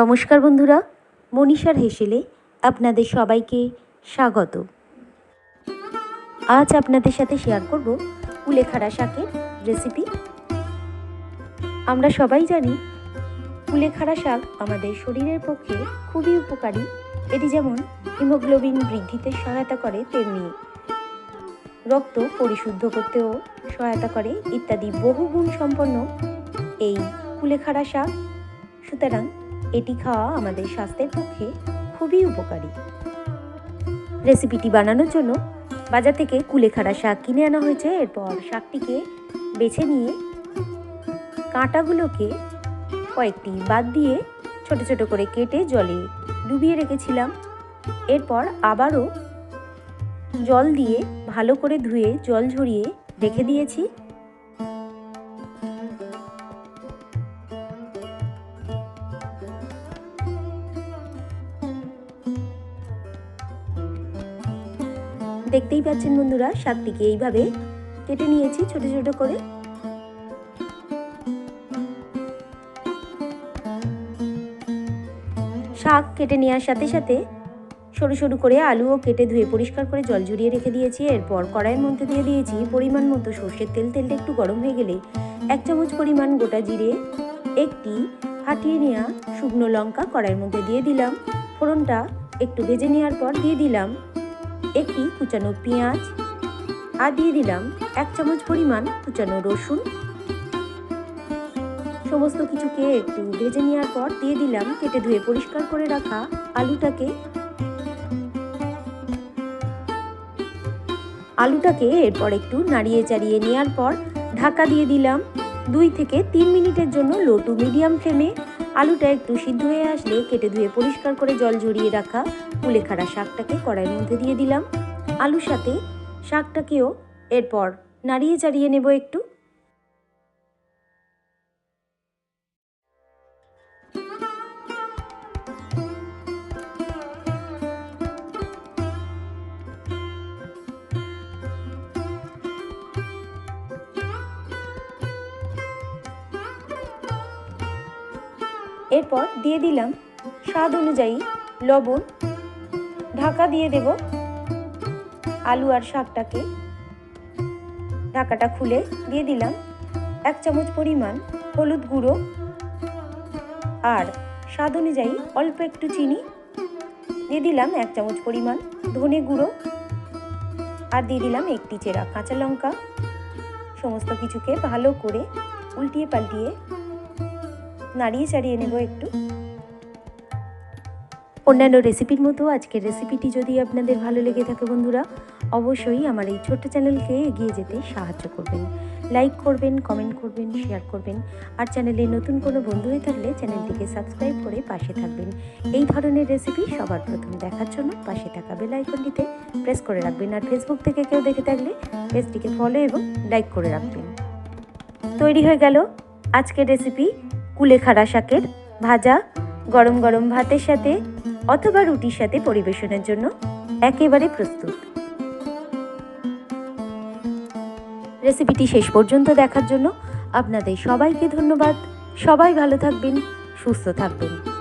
নমস্কার বন্ধুরা, মনীষার হেসেলে আপনাদের সবাইকে স্বাগত। আজ আপনাদের সাথে শেয়ার করব কুলেখাড়া শাকের রেসিপি আমরা সবাই জানি, কুলেখাড়া শাক আমাদের শরীরের পক্ষে খুবই উপকারী। এটি যেমন হিমোগ্লোবিন বৃদ্ধিতে সহায়তা করে, তেমনি রক্ত পরিশুদ্ধ করতেও সহায়তা করে, ইত্যাদি বহু গুণ সম্পন্ন এই কুলেখাড়া শাক। সুতরাং এটি খাওয়া আমাদের স্বাস্থ্যের পক্ষে খুবই উপকারী। রেসিপিটি বানানোর জন্য বাজার থেকে কুলেখাড়া শাক কিনে আনা হয়েছে। এরপর শাকটিকে বেছে নিয়ে কাঁটাগুলোকে কয়েকটি বাদ দিয়ে ছোট ছোট করে কেটে জলে ডুবিয়ে রেখেছিলাম। এরপর আবারও জল দিয়ে ভালো করে ধুয়ে জল ঝরিয়ে রেখে দিয়েছি। দেখতেই পাচ্ছেন বন্ধুরা, শাকটিকে এইভাবে কেটে নিয়েছি ছোট ছোট করে। শাক কেটে নেওয়ার সাথে সাথে সরু সরু করে আলুও কেটে ধুয়ে পরিষ্কার করে জল ঝরিয়ে রেখে দিয়েছি। এরপর কড়াইয়ের মধ্যে দিয়ে দিয়েছি পরিমাণ মতো সর্ষের তেল। তেলটা একটু গরম হয়ে গেলে এক চামচ পরিমাণ গোটা জিরে, একটি ফাটিয়ে নেওয়া শুকনো লঙ্কা কড়াইয়ের মধ্যে দিয়ে দিলাম। ফোড়নটা একটু ভেজে নেওয়ার পর দিয়ে দিলাম একটি কুচানো পেঁয়াজ। আর দিয়ে দিলাম এক চামচ পরিমাণ কুচানো রসুন। সমস্ত কিছুকে একটু ভেজে নেওয়ার পর দিয়ে দিলাম কেটে ধুয়ে পরিষ্কার করে রাখা আলুটাকে। আলুটাকে এরপর একটু নাড়িয়ে চাড়িয়ে নেওয়ার পর ঢাকা দিয়ে দিলাম দুই থেকে তিন মিনিটের জন্য লো টু মিডিয়াম ফ্লেমে। আলুটা একটু সিদ্ধ হয়ে আসলে কেটে ধুয়ে পরিষ্কার করে জল ঝরিয়ে রাখা কুলেখাড়া শাকটাকে কড়াইয়ের মধ্যে দিয়ে দিলাম। আলুর সাথে শাকটাকেও এরপর নাড়িয়ে চাড়িয়ে নেব একটু। এরপর দিয়ে দিলাম স্বাদ অনুযায়ী লবণ। ঢাকা দিয়ে দেব আলু আর শাকটাকে। ঢাকাটা খুলে দিয়ে দিলাম এক চামচ পরিমাণ হলুদ গুঁড়ো আর স্বাদ অনুযায়ী অল্প একটু চিনি। দিয়ে দিলাম এক চামচ পরিমাণ ধনে গুঁড়ো আর দিয়ে দিলাম একটি চেরা কাঁচা লঙ্কা। সমস্ত কিছুকে ভালো করে উল্টিয়ে পাল্টিয়ে নাড়িয়ে চাড়িয়ে নেব একটু। অন্যান্য রেসিপির মতো আজকের রেসিপিটি যদি আপনাদের ভালো লেগে থাকে বন্ধুরা, অবশ্যই আমার এই ছোট্ট চ্যানেলকে এগিয়ে যেতে সাহায্য করবেন। লাইক করবেন কমেন্ট করবেন শেয়ার করবেন। আর চ্যানেলে নতুন কোনো বন্ধু হয়ে থাকলে চ্যানেলটিকে সাবস্ক্রাইব করে পাশে থাকবেন। এই ধরনের রেসিপি সবার প্রথম দেখার জন্য পাশে থাকা বেল আইকনটিতে প্রেস করে রাখবেন। আর ফেসবুক থেকে কেউ দেখে থাকলে পেজটিকে ফলো এবং লাইক করে রাখবেন। তৈরি হয়ে গেল আজকের রেসিপি কুলেখাড়া শাকের ভাজা, গরম গরম ভাতের সাথে অথবা রুটির সাথে পরিবেশনের জন্য একেবারে প্রস্তুত। রেসিপিটি শেষ পর্যন্ত দেখার জন্য আপনাদের সবাইকে ধন্যবাদ। সবাই ভালো থাকবেন, সুস্থ থাকবেন।